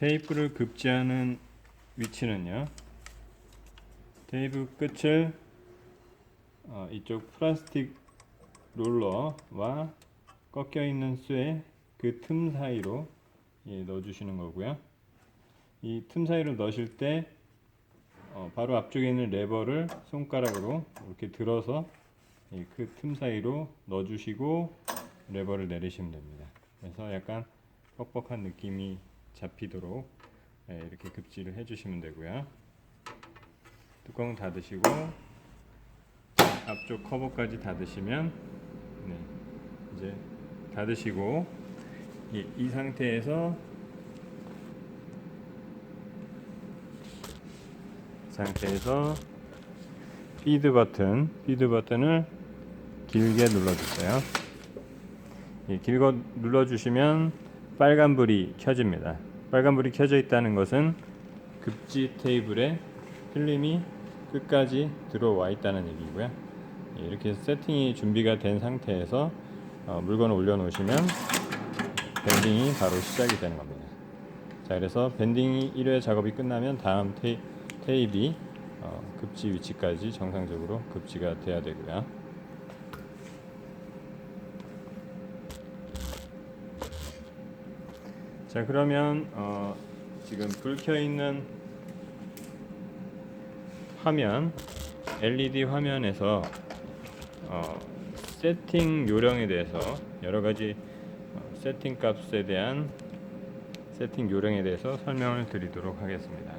테이프를 급제하는 위치는요. 테이프 끝을 어, 이쪽 플라스틱 롤러와 꺾여 있는 쇠 그 틈 사이로 예, 넣어주시는 거고요. 이 틈 사이로 넣으실 때 어, 바로 앞쪽에 있는 레버를 손가락으로 이렇게 들어서 그틈 사이로 넣어주시고 레버를 내리시면 됩니다. 그래서 약간 뻑뻑한 느낌이 잡히도록 예, 이렇게 급지를 해주시면 되고요. 뚜껑 닫으시고 앞쪽 커버까지 닫으시면 네, 이제 닫으시고 이, 이 상태에서 상태에서 피드 버튼, 피드 버튼을 길게 눌러주세요. 예, 길고 눌러주시면 빨간불이 켜집니다. 빨간불이 켜져 있다는 것은 급지 테이블에 필름이 끝까지 들어와 있다는 얘기고요. 예, 이렇게 세팅이 준비가 된 상태에서 어, 물건을 올려놓으시면 밴딩이 바로 시작이 되는 겁니다. 자, 그래서 밴딩이 1회 작업이 끝나면 다음 테이, 테이프 어, 급지 위치까지 정상적으로 급지가 돼야 되고요. 자 그러면 어, 지금 불 켜 있는 화면 LED 화면에서 어, 세팅 요령에 대해서 여러 가지 어, 세팅 값에 대한 세팅 요령에 대해서 설명을 드리도록 하겠습니다.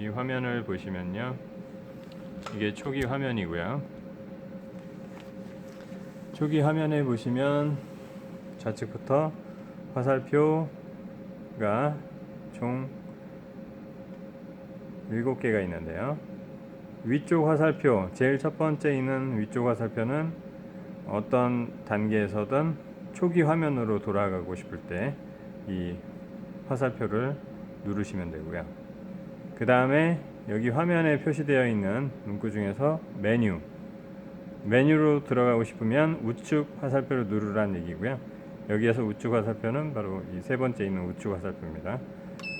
이 화면을 보시면요. 이게 초기 화면이고요. 초기 화면에 보시면 좌측부터 화살표가 총 7개가 있는데요. 위쪽 화살표, 제일 첫 번째 있는 위쪽 화살표는 어떤 단계에서든 초기 화면으로 돌아가고 싶을 때 이 화살표를 누르시면 되고요. 그 다음에 여기 화면에 표시되어 있는 문구 중에서 메뉴, 메뉴로 들어가고 싶으면 우측 화살표를 누르라는 얘기고요. 여기에서 우측 화살표는 바로 이 세 번째 있는 우측 화살표입니다.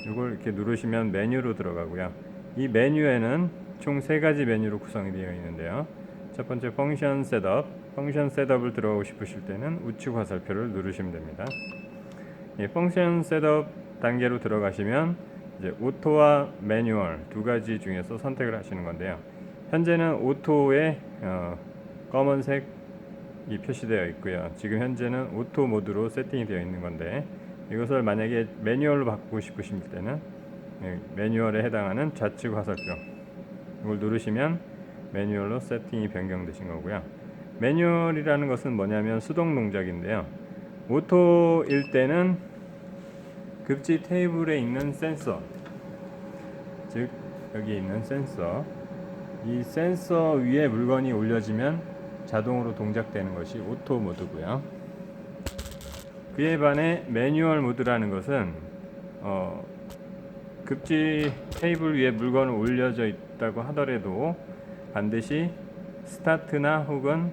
이걸 이렇게 누르시면 메뉴로 들어가고요. 이 메뉴에는 총 세 가지 메뉴로 구성이 되어 있는데요. 첫 번째 펑션 셋업, 펑션 셋업을 들어가고 싶으실 때는 우측 화살표를 누르시면 됩니다. 이 펑션 셋업 단계로 들어가시면 이제 오토와 매뉴얼 두 가지 중에서 선택을 하시는 건데요. 현재는 오토에 어, 검은색이 표시되어 있고요. 지금 현재는 오토 모드로 세팅이 되어 있는 건데 이것을 만약에 매뉴얼로 바꾸고 싶으실 때는 예, 매뉴얼에 해당하는 좌측 화살표 이걸 누르시면 매뉴얼로 세팅이 변경되신 거고요. 매뉴얼이라는 것은 뭐냐면 수동 동작인데요. 오토일 때는 급지 테이블에 있는 센서 즉 여기 있는 센서 이 센서 위에 물건이 올려지면 자동으로 동작되는 것이 오토 모드고요. 그에 반해 매뉴얼 모드라는 것은 어, 급지 테이블 위에 물건을 올려져 있다고 하더라도 반드시 스타트나 혹은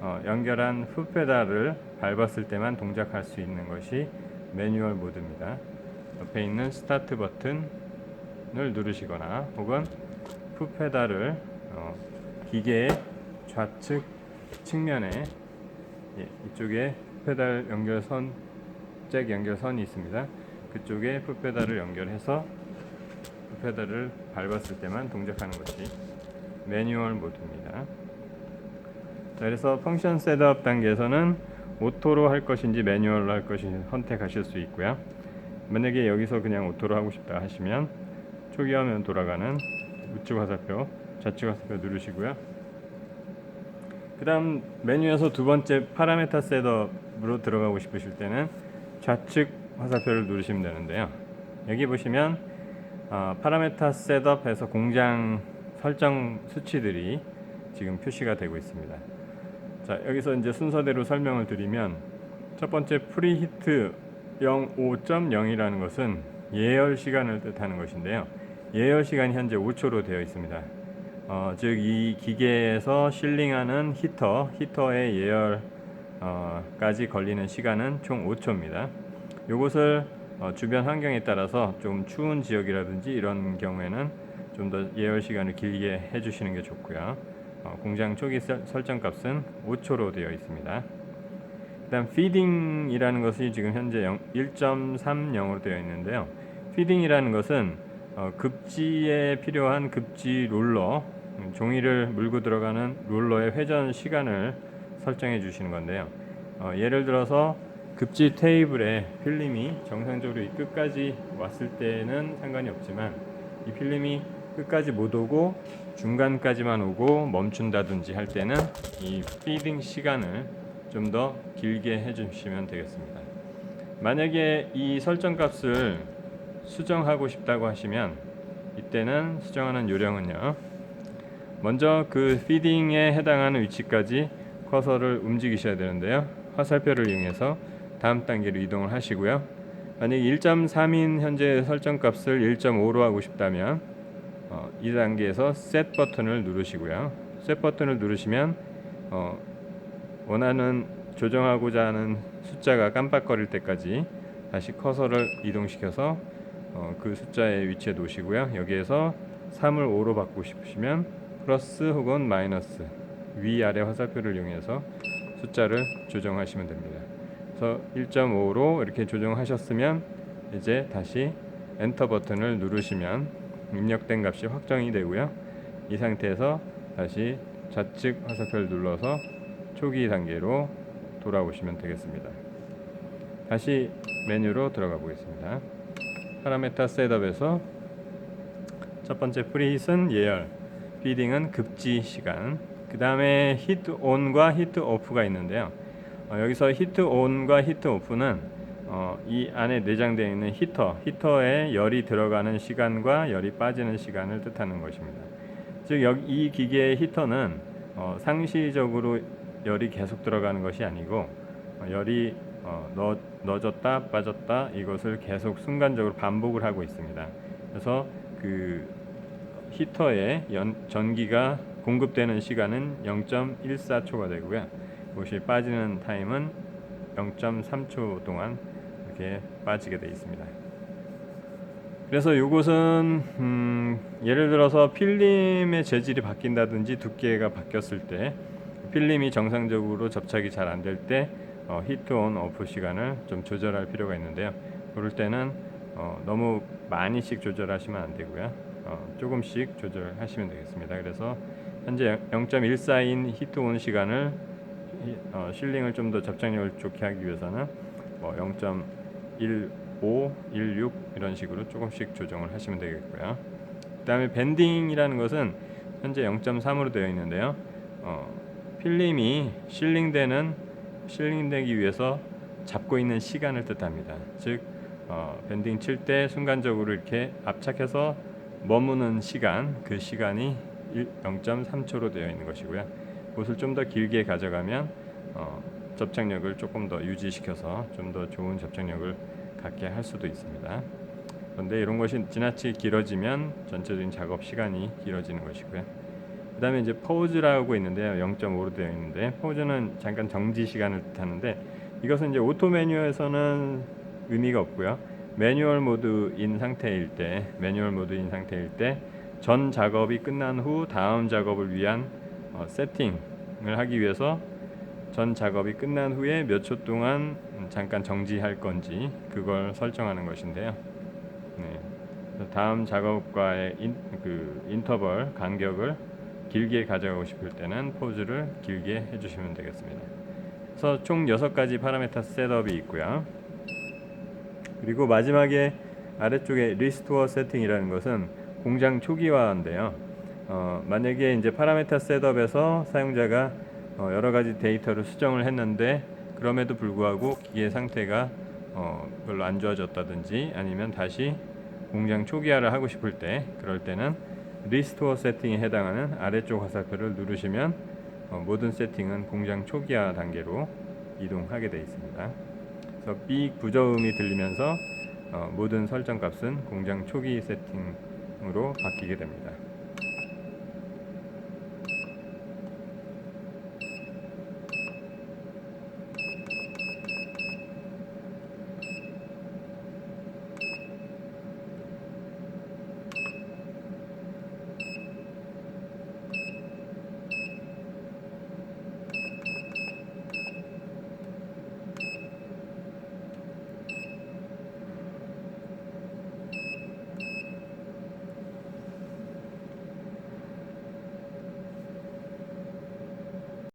어, 연결한 후 페달을 밟았을 때만 동작할 수 있는 것이 매뉴얼 모드입니다. 옆에 있는 스타트 버튼을 누르시거나 혹은 후 페달을 어, 기계의 좌측 측면에 예, 이쪽에 페달 연결선 잭 연결선이 있습니다. 그쪽에 후 페달을 연결해서 후 페달을 밟았을 때만 동작하는 것이 매뉴얼 모드입니다. 자, 그래서 펑션 셋업 단계에서는 오토로 할 것인지 매뉴얼로 할 것인지 선택하실 수 있고요. 만약에 여기서 그냥 오토로 하고 싶다 하시면 초기 화면 돌아가는 우측 화살표, 좌측 화살표 누르시고요. 그 다음 메뉴에서 두 번째 파라메타 셋업으로 들어가고 싶으실 때는 좌측 화살표를 누르시면 되는데요. 여기 보시면 어, 파라메타 셋업에서 공장 설정 수치들이 지금 표시가 되고 있습니다. 자 여기서 이제 순서대로 설명을 드리면 첫 번째 프리히트 05.0이라는 것은 예열 시간을 뜻하는 것인데요. 예열 시간이 현재 5초로 되어 있습니다. 어, 즉이 기계에서 실링하는 히터, 히터의 예열 어, 까지 걸리는 시간은 총 5초입니다. 요것을 어, 주변 환경에 따라서 좀 추운 지역이라든지 이런 경우에는 좀 더 예열 시간을 길게 해주시는 게 좋고요. 어, 공장 초기 설- 설정 값은 5초로 되어 있습니다. 그다음 feeding이라는 것이 지금 현재 0, 1.30으로 되어 있는데요. feeding이라는 것은 어, 급지에 필요한 급지 롤러 음, 종이를 물고 들어가는 롤러의 회전 시간을 설정해 주시는 건데요. 어, 예를 들어서 급지 테이블에 필름이 정상적으로 이 끝까지 왔을 때는 상관이 없지만 이 필름이 끝까지 못 오고 중간까지만 오고 멈춘다든지 할 때는 이 피딩 시간을 좀 더 길게 해주시면 되겠습니다. 만약에 이 설정 값을 수정하고 싶다고 하시면 이때는 수정하는 요령은요. 먼저 그 피딩에 해당하는 위치까지 커서를 움직이셔야 되는데요. 화살표를 이용해서 다음 단계로 이동을 하시고요. 만약 1.3인 현재 설정 값을 1.5로 하고 싶다면 어, 이 단계에서 Set 버튼을 누르시고요. Set 버튼을 누르시면 어, 원하는 조정하고자 하는 숫자가 깜빡거릴 때까지 다시 커서를 이동시켜서 어, 그 숫자의 위치에 놓으시고요. 여기에서 3을 5로 바꾸고 싶으시면 플러스 혹은 마이너스 위아래 화살표를 이용해서 숫자를 조정하시면 됩니다. 그래서 1.5로 이렇게 조정하셨으면 이제 다시 엔터 버튼을 누르시면 입력된 값이 확정이 되고요. 이 상태에서 다시 좌측 화살표를 눌러서 초기 단계로 돌아오시면 되겠습니다. 다시 메뉴로 들어가 보겠습니다. 파라메타 셋업에서 첫 번째 프리hit은 예열, 피딩은 급지 시간, 그 다음에 히트 온과 히트 오프가 있는데요. 어, 여기서 히트 온과 히트 오프는 어, 이 안에 내장되어 있는 히터, 히터에 열이 들어가는 시간과 열이 빠지는 시간을 뜻하는 것입니다. 즉 여기 이 기계의 히터는 어, 상시적으로 열이 계속 들어가는 것이 아니고 어, 열이 어, 넣, 넣어졌다 빠졌다 이것을 계속 순간적으로 반복을 하고 있습니다. 그래서 그 히터에 연, 전기가 공급되는 시간은 0.14초가 되고요. 그것이 빠지는 타임은 0.3초 동안 이렇게 빠지게 되어 있습니다. 그래서 이것은 음, 예를 들어서 필름의 재질이 바뀐다든지 두께가 바뀌었을 때 필름이 정상적으로 접착이 잘 안 될때 어, 히트 온 오프 시간을 좀 조절할 필요가 있는데요. 그럴 때는 어, 너무 많이씩 조절하시면 안 되고요. 어, 조금씩 조절하시면 되겠습니다. 그래서 현재 0.14인 히트 온 시간을 히- 어, 실링을 좀 더 접착력을 좋게 하기 위해서는 뭐 0.15, 16 이런 식으로 조금씩 조정을 하시면 되겠고요. 그다음에 밴딩이라는 것은 현재 0.3으로 되어 있는데요. 어, 필름이 실링되는 실링되기 위해서 잡고 있는 시간을 뜻합니다. 즉 어, 밴딩 칠 때 순간적으로 이렇게 압착해서 머무는 시간 그 시간이 0.3초로 되어 있는 것이고요. 그것을 좀 더 길게 가져가면 어, 접착력을 조금 더 유지시켜서 좀 더 좋은 접착력을 갖게 할 수도 있습니다. 그런데 이런 것이 지나치게 길어지면 전체적인 작업 시간이 길어지는 것이고요. 그 다음에 이제 포즈라고 있는데요. 0.5로 되어 있는데 포즈는 잠깐 정지 시간을 뜻하는데 이것은 이제 오토 매뉴얼에서는 의미가 없고요. 매뉴얼 모드인 상태일 때, 매뉴얼 모드인 상태일 때 전 작업이 끝난 후 다음 작업을 위한 어, 세팅을 하기 위해서 전 작업이 끝난 후에 몇 초 동안 음, 잠깐 정지할 건지 그걸 설정하는 것인데요. 네. 다음 작업과의 인, 그 인터벌 간격을 길게 가져가고 싶을 때는 포즈를 길게 해주시면 되겠습니다. 그래서 총 6가지 파라메타 셋업이 있고요. 그리고 마지막에 아래쪽에 리스토어 세팅이라는 것은 공장 초기화인데요. 어, 만약에 이제 파라메타 셋업에서 사용자가 어, 여러 가지 데이터를 수정을 했는데 그럼에도 불구하고 기계 상태가 어, 별로 안 좋아졌다든지 아니면 다시 공장 초기화를 하고 싶을 때 그럴 때는 리스토어 세팅에 해당하는 아래쪽 화살표를 누르시면 어, 모든 세팅은 공장 초기화 단계로 이동하게 되어 있습니다. 그래서 삑 부저음이 들리면서 어, 모든 설정 값은 공장 초기 세팅으로 바뀌게 됩니다.